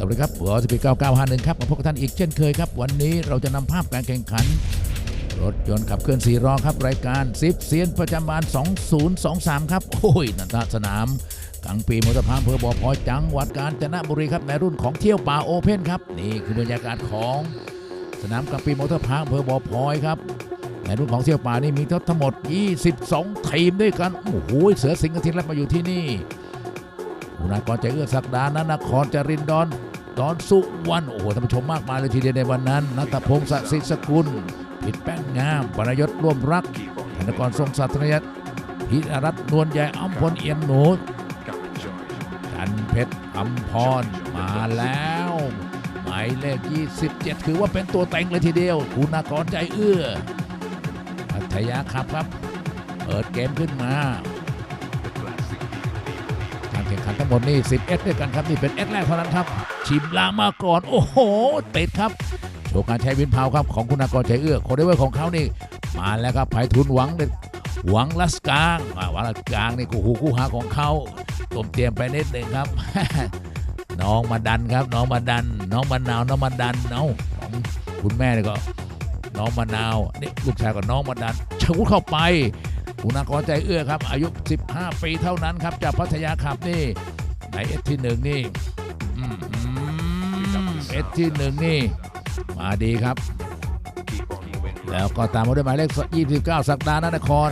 สวัสดีครับวอสปี9951ครับมาพบกับท่านอีกเช่นเคยครับ วันนี้เราจะนำภาพการแข่งขัน รถยนต์ขับเคลื่อน4ล้อครับ รายการซิปเซียนประจำบาน2023 ครับ โอ้ยนันทสนามกลางปีมอเตอร์พาร์คอำเภอบ่อพอยจังหวัดกาญจนบุรีครับในรุ่นของเที่ยวป่าโอเพ่นครับ นี่คือบรรยากาศของ สนามกลางปีมอเตอร์พาร์คอำเภอบ่อพอยครับในรุ่นของเที่ยวป่านี่มีทั้งหมด 22 ทีมด้วยกันโอ้โหเสือสิงห์กระทิงแลบมาอยู่ที่นี่คุณากรใจเอื้อศักดานันนครจรินดอน ดอนสุวรรณโอ้โหท่านผู้ชมมากมายเลยทีเดียวในวันนั้นนัทพงศ์สศิสกุลผิดแป้งงามปรยศร่วมรักธนกรทรงศาสตรยศพิรัตน์นวลใหญ่อัมพลเอี่ยมหนูจันเพชรอัมพรมาแล้ว หมายเลข 27 ถือว่าเป็นตัวแต่งเลยทีเดียวคุณากรใจเอื้อพัทยาครับครับ เปิดเกมขึ้นมา แข่งขันทั้งหมดนี่11ด้วยกันครับนี่เป็นเอสแรกเท่านั้นครับ ชิมลางมาก่อน โอ้โห ติดครับโชว์การใช้วินพาวครับของคุณากรใจเอื้อโคเดเวอร์ของเขานี่ มาแล้วครับไผ่ทุนหวังเด็ดหวังลัสกลางหวังลัสกลางนี่กูหูคู่หาของเขาต้มเตรียมไปนิดหนึ่งครับ น้องมาดันครับ น้องมาดัน น้องมะนาวน้องมาดันเอ้าของคุณแม่นี่ก็ น้องมะนาวนี่ลูกชายก็น้องมาดันชูเข้าไป คุณากรใจเอื้อครับ อายุ 15 ปีเท่านั้นครับ จากพัทยาขับนี่ในเอสที่หนึ่งนี่เอสที่หนึ่งนี่ มาดีครับ แล้วก็ตามมาด้วยหมายเลข 29 สักดานนคร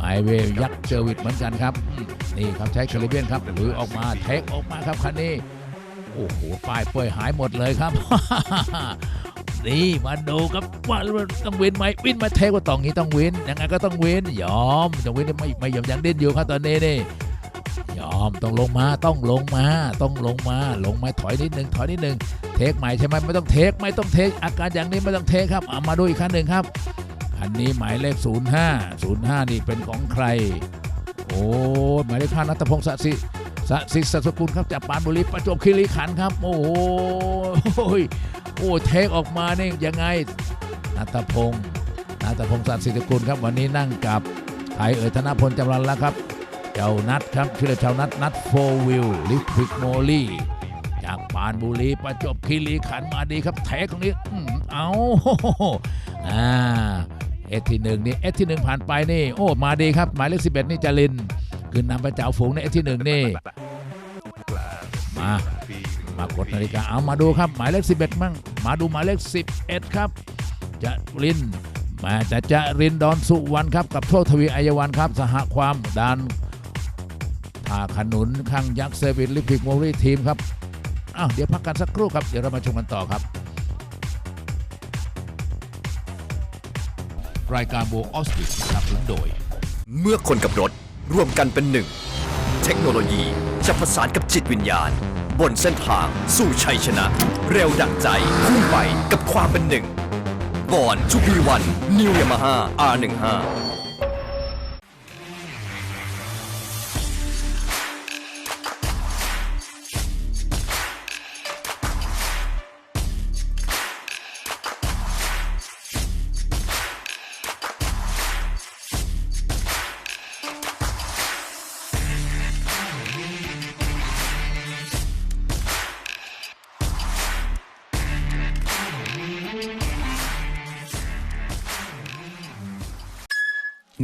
ไอเวยักษ์เจอวิทเหมือนกันครับ นี่ครับใช้คาริเบียนครับหรือออกมาเทคออกมาครับคันนี้ โอ้โหป้ายเปื่อยหายหมดเลยครับ นี่มาดูครับว่าต้องเวินไหมวินมาเทคว่าตองงี้ต้องเวินยังไงก็ต้องเวินยอมต้องวินไม่ไม่ยอมยังเดินอยู่ครับตอนนี้นี่ยอมต้องลงมาต้องลงมาต้องลงมาลงมาถอยนิดหนึ่งถอยนิดหนึ่งเทคใหม่ใช่ไหมไม่ต้องเทคไม่ต้องเทคอาการอย่างนี้ไม่ต้องเทคครับเอามาดูอีกคันหนึ่งครับคันนี้หมายเลข 05 05 นี่เป็นของใคร โอ้หมายเลขห้านัทพงศ์สศิสศิสสกุลครับจากปานบุรีประจวบคีรีขันธ์ครับ โอ้โห โอ้เทคออกมาเนี่ยยังไงนัทพงศ์นัทพงศ์สศิสกุลครับ วันนี้นั่งกับไทยเอ๋ยธนพลจำรันแล้วครับ เจ้านัดครับชื่อเจ้านัดนัดโฟวิลลิควิกโมลี่จากปานบุรีประจบคีรีขันมาดีครับเทคตรงนี้เอาอ่าเอสที่หนึ่งนี่เอสที่หนึ่งผ่านไปนี่ โอ้มาดีครับ หมายเลขสิบเอ็ดนี่จารินขึ้นนำไปเจ้าฝูงในเอสที่หนึ่งนี่ มา มากดนาฬิกาเอามาดูครับหมายเลขสิบเอ็ดมั่งมาดูหมายเลขสิบเอ็ดครับจะรินมาจะจะรินดอนสุวรรณครับกับโชคทวีอายวันครับ สหความดานทาขนุนข้างยักษ์เซอร์วิสลิมปิกโมลีทีมครับอ้าวเดี๋ยวพักกันสักครู่ครับเดี๋ยวเรามาชมกันต่อครับ รายการโบออสติสนับสนุนโดย เมื่อคนกับรถร่วมกันเป็นหนึ่ง เทคโนโลยีจะประสานกับจิตวิญญาณ บนเส้นทางสู่ชัยชนะ เร็วดั่งใจพุ่งไปกับความเป็นหนึ่งบอนทูบีวันนิวยามาฮ่า R15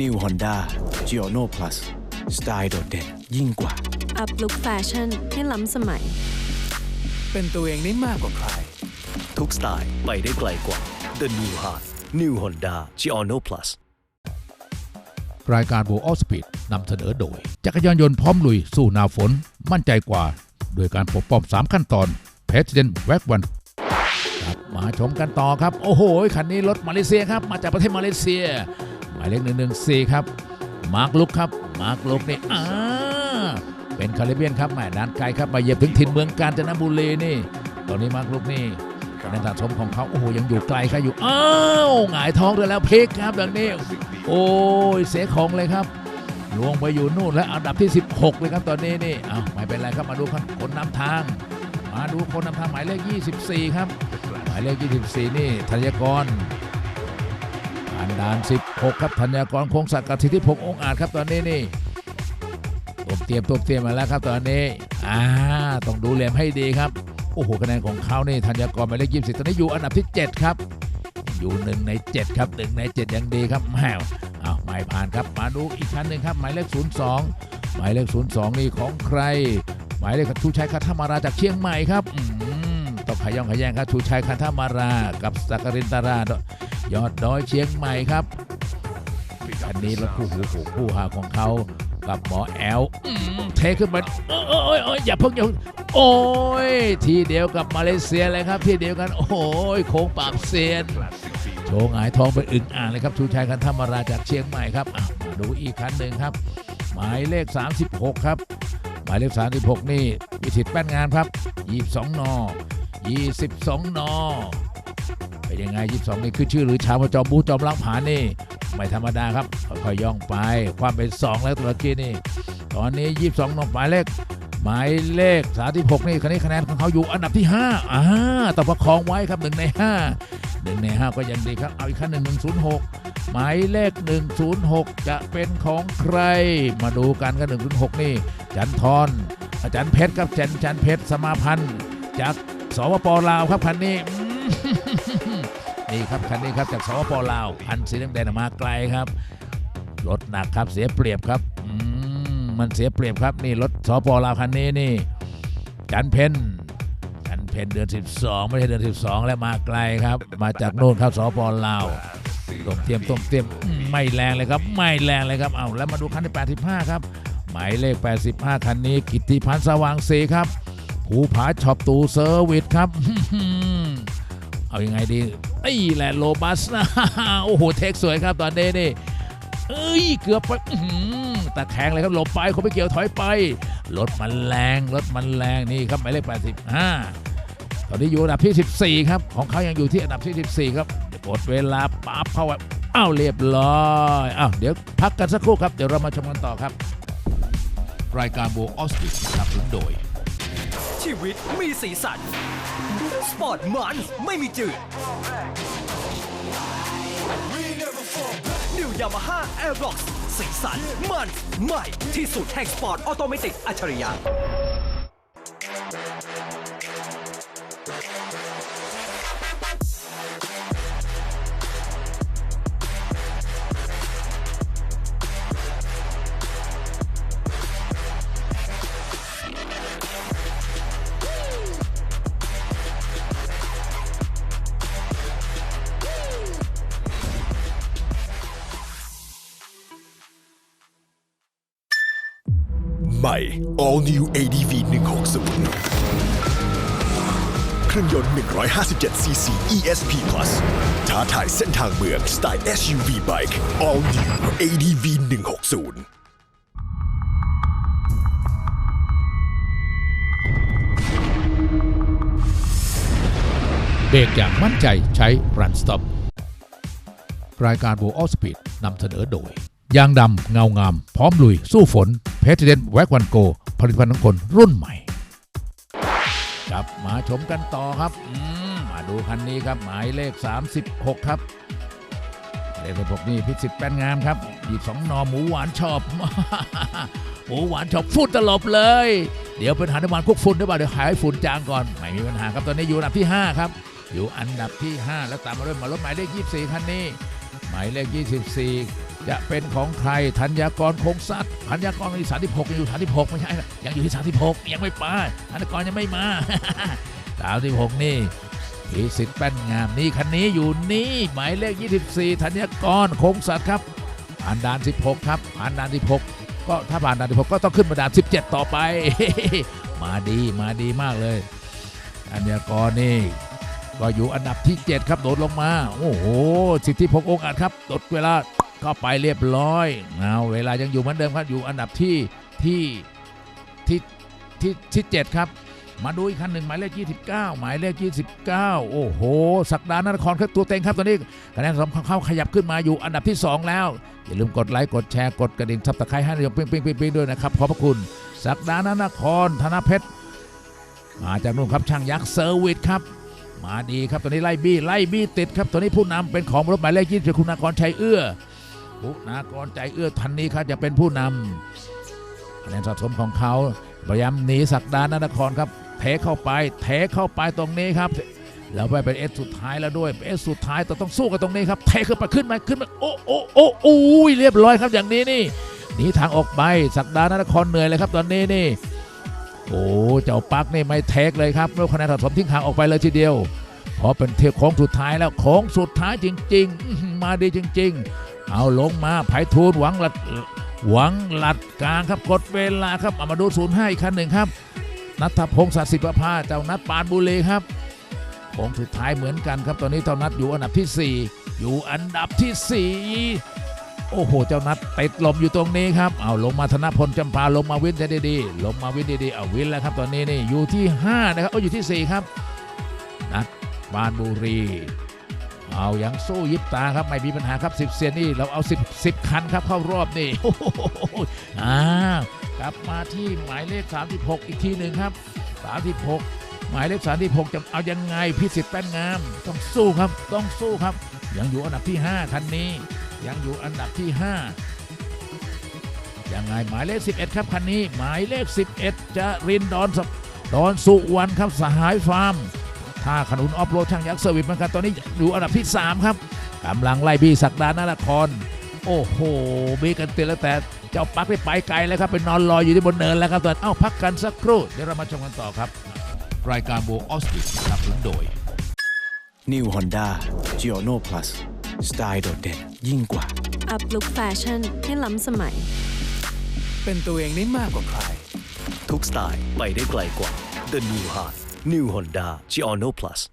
New Honda g i o n o Plus สไตล์โดดเด่นยิ่งกว่า อัพลุคแฟชั่นให้ล้ำสมัย เป็นตัวเองได้มากกว่าใคร ทุกสไตล์ไปได้ไกลกว่า The New Heart New Honda g i o n o Plus รายการโบออสปีดนำเสนอโดย จักรยานยนต์พร้อมลุยสู้หนาฝน มั่นใจกว่า โดยการปกป้อง3ขั้นตอนเพจเดนแวกวันครับมาชมกันต่อครับ โอ้โห คันนี้รถมาเลเซียครับ มาจากประเทศมาเลเซียห มายเลข114ครับ มาร์คลุกครับ มาร์คลุกนี่อ่าเป็นคาริเบียนครับแหม่ด้านไกลครับมาเหยียบถึงถิ่นเมืองกาญจนบุรีนี่ ตอนนี้มาร์คลุกนี่คะแนนสะสมของเขาโอ้โหยังอยู่ไกลครับอยู่อ้าวหงายท้องเลยแล้วพลิกครับดังนี้ โอ้ยเสียของเลยครับลวงไปอยู่นู่นและอันดับที่ 16 เลยครับตอนนี้นี่อ้าวไม่เป็นไรครับมาดูคนนำทาง มาดูคนนำทางหมายเลข 24 ครับ หมายเลข 24 นี่ธัญกรอัน ดาน 16 ครับธัญกรคงศักดิ์กับสิทธิพงษ์องอาจครับตอนนี้นี่ตบเตรียมตบเตรียมมาแล้วครับตอนนี้อ่าต้องดูเหลี่ยมให้ดีครับโอ้โหคะแนนของเขานี่ธัญกรหมายเลขยี่สิบตอนนี้อยู่อันดับที่ 7 ครับ อยู่หนึ่งใน 7 ครับหนึ่งใน 7 ยังดีครับแหมอ้าวไม่ผ่านครับมาดูอีกคันหนึ่งครับหมายเลข 02 หมายเลข 02 นี่ของใคร หมายเลขชูชัยคัทธมาราจากเชียงใหม่ครับต้องขย่องขย่งครับชูชัยคัทธมารากับสักกรินตารา ยอดดอยเชียงใหม่ครับคันนี้รถคู่หูคู่คู่หาของเขากับหมอแอลเทขึ้นมาเอยเอยเอยเอยอย่าเพิ่งอย่าเพิ่งโอ้ยทีเดียวกับมาเลเซียเลยครับ ทีเดียวกัน โอ้ยโค้งปราบเซียนโชว์หงายทองเป็นอึ่งอ่างเลยครับชูชัยคันธมาราจากเชียงใหม่ครับมาดูอีกคันหนึ่งครับ หมายเลข 36 ครับ หมายเลข 36 นี่วิสิตแป้นงานครับ 22 น 22นเป็น ยังไง 22 นี่คือชื่อหรือชาวจอมบูจอมลังผานี่ ไม่ธรรมดาครับ ค่อยๆย่องไป ความเป็น 2 แล้วตัวกี้นี่ ตอนนี้ 22นหมายเลขหมายเลข 36 นี่คะแนนคะแนนของเขาอยู่อันดับที่ 5อ่าต้องประคองไว้ครับ 1 ใน 5 1 ใน 5 ก็ยังดีครับ เอาอีกขั้นหนึ่ง106 หมายเลข 106 จะเป็นของใคร มาดูกันกัน106 นี่ จันทรอาจารย์เพชรครับจันจันเพชรสมาพันธ์ จากสปปลาวครับคันนี้ นี่ครับคันนี้ครับจากสปปลาวพันสีแดงๆมาไกลครับรถหนักครับเสียเปรียบครับอมันเสียเปรียบครับนี่รถสปลาวคันนี้นี่จันเพนจันเพนเดือน 12 ไม่ใช่เดือน 12 แล้วมาไกลครับ มาจากโน่นครับสปลาวต้มเตรียมต้มเตรียมไม่แรงเลยครับ ไม่แรงเลยครับเอาแล้วมาดูคันที่ 85 ครับหมายเลข 85 คันนี้ กิตติพันธ์สว่างศรีครับ ภูผาช็อปตูเซอร์วิสครับ เอาอยัางไงดี ไอ้แหละโลบัสนะโอ้โหเทคสวยครับตอนนี้นี่เอ้ยเกือบไปอื้อหือตะแคงเลยครับหลบไปเขาไม่เกี่ยวถอยไปรถมันแรงรถมันแรงนี่ครับหมายเลข85ตอนนี้อยู่อันดับที่ 14 ครับของเขายังอยู่ที่อันดับที่14ครับกดเวลาปั๊บเข้าไปอ้าวเรียบร้อยอ้าวเดี๋ยวพักกันสักครู่ครับเดี๋ยวเรามาชมกันต่อครับ รายการโบออสติสนับสนุนโดย ชีวิตมีสีสัน สปอร์ตมันไม่มีจืด New Yamaha Aerox สีสันมันใหม่ที่สุดแห่งสปอร์ตออโตเมติกอัจฉริยะ ม่ All New ADV 160เครื่องยนต์ 157cc ESP Plus ท้าทายเส้นทางเมืองสไตล์ SUV Bike All New ADV 160เบรกอย่างมั่นใจใช้ Run Stop รายการ w o All Speed นำเสนอโดย ยางดำเงางาม พร้อมลุย สู้ฝนเพจเดนแวกวันโก ผลิตภัณฑ์ของคนรุ่นใหม่กลับมาชมกันต่อครับมมาดูคันนี้ครับ หมายเลข 36 ครับ เลข16นี่พิสิทธิ์แป้นงามครับอีกสองนอหมูหวานชอบ หมูหวานชอบฝุ่นตลบเลย เดี๋ยวเป็นหานุมานคุกฝุ่นด้วยป่ะเดี๋ยวหายฝุ่นจางก่อน ไม่มีปัญหาครับตอนนี้อยู่อันดับที่ 5 ครับ อยู่อันดับที่ 5 แล้วตามมาด้วยมารถหมายเลข 24 คันนี้ หมายเลข 24 จะเป็นของใครธัญญากรคงซัดธัญญากรมี36ยังอยู่36ไม่ใช่นะยังอยู่ที่36ยังไม่ไปธัญญากรยังไม่มา36นี่พิสิทธิ์แป้นงามนี่คันนี้อยู่นี่หมายเลข 24ธัญญากรคงสัตว์ครับผ่านด่าน 16 ครับผ่านด่าน 16 ก็ถ้าผ่านด่าน 16 ก็ต้องขึ้นมาด่าน 17 ต่อไป มาดีมาดีมากเลยธัญญากรนี่ก็อยู่อันดับที่ 7 ครับโดดลงมา โอ้โหสิทธิพงษ์องค์อาจครับตดเวลา ก็ไปเรียบร้อยเอาเวลายังอยู่เหมือนเดิมครับอยู่อันดับที่ที่ที่ที่ที่เจ็ดครับ มาดูอีกคันหนึ่งหมายเลข 29 หมายเลข 29 โอ้โห สักดานครคือตัวเต็งครับตอนนี้คะแนนสำคัญเข้าขยับขึ้นมาอยู่อันดับที่ 2 แล้ว อย่าลืมกดไลค์กดแชร์กดกระดิ่งทับตะไคร้ให้นายกปิ้งปิ้งปิ้งปิ้งด้วยนะครับขอบพระคุณ สักดานนครธนเพชรมาจากนู่นครับช่างยักษ์เซอร์วิสครับมาดีครับตอนนี้ไล่บี้ไล่บี้ติดครับตอนนี้ผู้นำเป็นของรถหมายเลขยี่สิบคุณากรชัยเอื้อ คุณากรใจเอื้อทันนี้ครับจะเป็นผู้นำคะแนนสะสมของเขาพยายามหนีสักดานนครครับเทเข้าไปเทเข้าไปตรงนี้ครับแล้วไปเป็นเอสสุดท้ายแล้วด้วยเอสสุดท้ายแต่ต้องสู้กันตรงนี้ครับเทขึ้นไปขึ้นมาขึ้นมาโอ้โอ้โอ้โอ้ยเรียบร้อยครับอย่างนี้นี่หนีทางออกไปสักดานนครเหนื่อยเลยครับตอนนี้นี่โอ้เจ้าปักนี่ไม่เทคเลยครับแล้วคะแนนสะสมทิ้งห่างออกไปเลยทีเดียวเพราะเป็นเทียโค้งสุดท้ายแล้วโค้งสุดท้ายจริง ๆ มาดีจริง ๆ เอาลงมาไผ่ทูลหวังหลัดหวังหลัดกลางครับกดเวลาครับเอามาดูศูนย์ห้าอีกคันหนึ่งครับนัทพงศ์สัตย์สิบประภาเจ้านัดปานบุรีครับโค้งสุดท้ายเหมือนกันครับตอนนี้เจ้านัดอยู่อันดับที่ 4 อยู่อันดับที่4โอ้โหเจ้านัดติดลมอยู่ตรงนี้ครับเอาลงมาธนพลจำปาลงมาวินได้ดีๆลงมาวินดีๆเอาวินแล้วครับตอนนี้นี่อยู่ที่ 5 นะครับเอาอยู่ที่ 4 ครับนัดปานบุรี เอายังสู้ยิบตาครับไม่มีปัญหาครับ 10เซียนนี่เราเอา 10 10 คันครับเข้ารอบนี่โอ้โหอ่ากลับมาที่หมายเลข 36 อีกทีหนึ่งครับ 36 หมายเลข 36 จะเอายังไงพิสิทธิ์แป้นงาม ต้องสู้ครับต้องสู้ครับ ยังอยู่อันดับที่ 5 คันนี้ ยังอยู่อันดับที่ 5ยังไงหมายเลข 11 ครับคันนี้ หมายเลข 11 จะรินดอนสดอนสุวรรณครับสหายฟาร์ม ท่าขนุนออฟโรดช่างยักษ์เซอร์วิสเหมือนกันตอนนี้อยู่อันดับที่ 3 ครับกำลังไล่บี้สักดานนคร โอ้โหบีกันเตือนแล้วแต่เจ้าปักได้ไปไกลแล้วครับไปนอนรออยู่ที่บนเนินแล้วครับตอนเอ้าพักกันสักครู่เดี๋ยวเรามาชมกันต่อครับ รายการโบออสติสนับสนุนโดย New Honda g i o n o Plus สไตล์โดดเด่นยิ่งกว่า อัพลุคแฟชั่นให้ล้ำสมัย เป็นตัวเองได้มากกว่าใคร ทุกสไตล์ไปได้ไกลกว่า The New Heart New Honda g i o n o Plus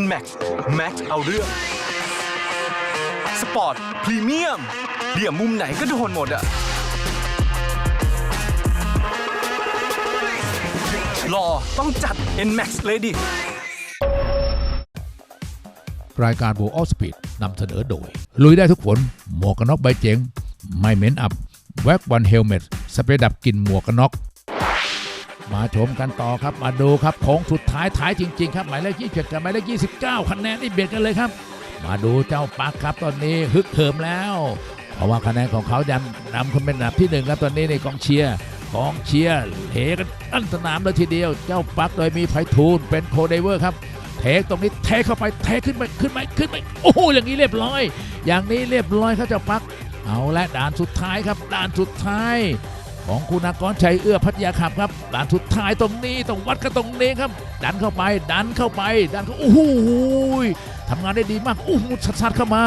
NMAX Max เอาเรื่อง สปอร์ต พรีเมียมเบี่ยมมุมไหนก็โดนหมดอะรอต้องจัด NMAX เลยดิ รายการโบออสปีดนำเสนอโดย ลุยได้ทุกฝน หมวกกันน็อกใบเจ๋ง ไม่เหม็นอับ แว็กวันเฮลเมตสเปรย์ดับกลิ่นหมวกกันน็อก มาชมกันต่อครับมาดูครับโค้งสุดท้ายท้ายจริง ๆ ครับหมายเลข27กับหมายเลข29 คะแนนนี่เบียดกันเลยครับ มาดูเจ้าปักครับตอนนี้ฮึกเหิมแล้ว เพราะว่าคะแนนของเขายันนำคนเป็นอันดับที่หนึ่งครับตอนนี้ในกองเชียร์กองเชียร์เทกันอันสนามเลยทีเดียว เจ้าปักโดยมีไพฑูรย์เป็นโคเดเวอร์ครับเทตรงนี้เทเข้าไปเทขึ้นไปขึ้นไปขึ้นไปโอ้โหอย่างนี้เรียบร้อย อย่างนี้เรียบร้อยครับเจ้าปักเอาและด่านสุดท้ายครับด่านสุดท้าย ของคุณอากรชัยเอื้อพัทยาขับครับด่านสุดท้ายตรงนี้ต้องวัดกันตรงนี้ครับ ดันเข้าไป ดันเข้าไป ดันเข้าโอ้โหทำงานได้ดีมากโอ้โหชัดๆเข้ามา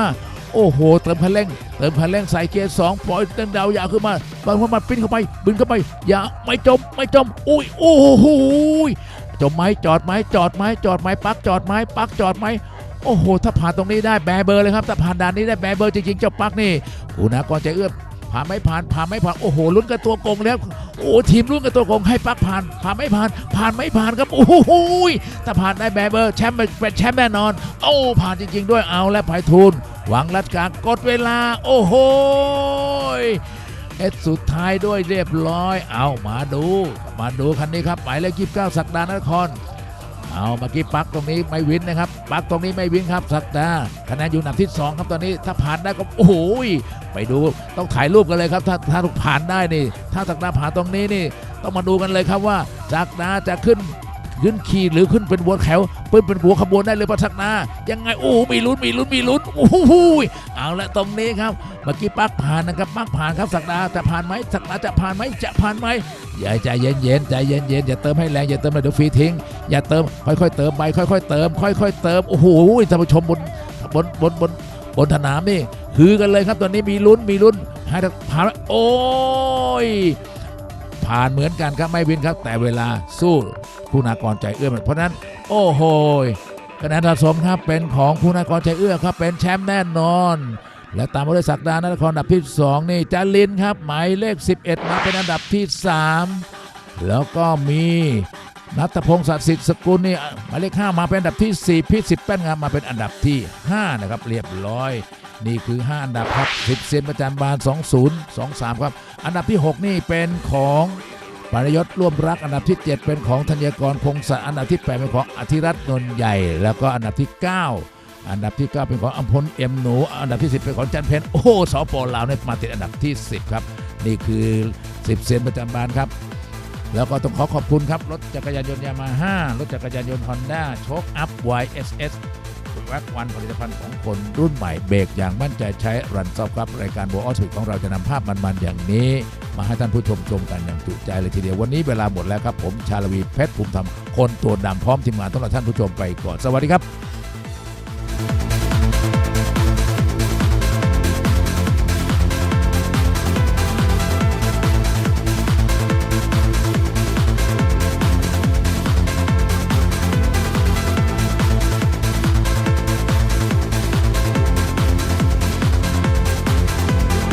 โอ้โห เติมคังเติมคังใส่เกียร์สองปล่อยเต้นดาวยาวขึ้นมาบอลเข้ามาปิ้นเข้าไปบินเข้าไป อย่าไม่จมไม่จมอุ้ยโอ้โหจมไหมจอดไหมจอดไหมจอดไหมปักจอดไหมปักจอดไหมโอ้โห ถ้าผ่านตรงนี้ได้แบเบอร์เลยครับ ถ้าผ่านด่านนี้ได้แบเบอร์จริงๆเจ้าปักนี่คุณอากรใจเอื้อ ผ่านไม่ผ่านผ่านไม่ผ่านโอ้โหลุ้นกันตัวโกงแล้วโอ้ทีมลุ้นกันตัวโกงให้ปักผ่าน ผ่านไม่ผ่าน ผ่านไม่ผ่านครับโอ้โหถ้าผ่านได้แบร์เบอร์แชมป์เป็นแชมป์แน่นอน โอ้ผ่านจริง ๆ ด้วยเอาและไพฑูรย์หวังรัดกลางกดเวลา โอ้โหเอ็ดสุดท้ายด้วยเรียบร้อย เอามาดู มาดูคันนี้ครับหมายเลขยี่สิบเก้าสักดานคร เอาเมื่อกี้ปักตรงนี้ไม่วินนะครับ ปักตรงนี้ไม่วินครับสักดาคะแนนอยู่อันดับที่ 2 ครับตอนนี้ถ้าผ่านได้ก็โอ้โหไปดูต้องถ่ายรูปกันเลยครับ ถ้าถ้าผ่านได้นี่ ถ้าสักดาผ่านตรงนี้นี่ ต้องมาดูกันเลยครับว่าสักดาจะขึ้น ขึ้นขี่หรือขึ้นเป็นบัวแถวเปิ้นเป็นบัวขบวนได้เลยปะสักดายังไงโอ้มีลุ้นมีลุ้นมีลุ้นโอ้โหเอาละตรงนี้ครับเมื่อกี้ปักผ่านนะครับปักผ่านครับสักดาจะผ่านไหมสักดาจะผ่านไหมจะผ่านไหมอย่าใจเย็นๆใจเย็นๆอย่าเติมให้แรงอย่าเติมเลยเดี๋ยวฟรีทิ้งอย่าเติมค่อยๆเติมไปค่อยๆเติม ค่อย ๆ เติมโอ้โหท่านผู้ชมบนบนบนบนบนสนามนี่คือกันเลยครับตอนนี้มีลุ้นมีลุ้นให้ผ่านโอ้ย ผ่านเหมือนกันครับไม่วินครับ แต่เวลาสู้คุณากรใจเอื้อมเพราะนั้น โอ้โหคะแนนสะสมครับเป็นของคุณากรใจเอื้อครับเป็นแชมป์แน่นอน และตามมาด้วยศักดานครอันดับที่ 2 นี่จารินครับ หมายเลข 11 มาเป็นอันดับที่ 3 แล้วก็มีนัทพงศ์ศักดิ์สิทธิ์สกุลนี่หมายเลข 5 มาเป็นอันดับที่ 4 พิสิทธิ์แป้นงามมาเป็นอันดับที่ 5 นะครับ เรียบร้อย นี่คือ 5 อันดับครับ10เซนประจันบาล20 23 ครับ อันดับที่ 6 นี่เป็นของปารยศร่วมรักอันดับที่ 7 เป็นของธัญกรพงศะอันดับที่ 8 เป็นของอธิรัตน์นนท์ใหญ่ แล้วก็อันดับที่ 9 อันดับที่ 9 เป็นของอัมพลเอ็มหนู อันดับที่ 10 เป็นของจันเพนโอ้โหสปลาวเนี่ยมาติดอันดับที่ 10 ครับ นี่คือ 10 เซนประจำบานครับแล้วก็ต้องขอขอบคุณครับ รถจักรยานยนต์ยามาฮ่ารถจักรยานยนต์ฮอนด้าโชคอัพ YSS แว็กวันผลิตภัณฑ์ของคนรุ่นใหม่เบรกอย่างมั่นใจใช้รันซอฟครับรายการโบออสของเราจะนำภาพมันๆอย่างนี้ มาให้ท่านผู้ชมชมกันอย่างจุใจเลยทีเดียววันนี้เวลาหมดแล้วครับผมชาลวีเพชรภูมิธรรมคนตัวดำพร้อมทีมงานต้อนรับท่านผู้ชมไปก่อนสวัสดีครับ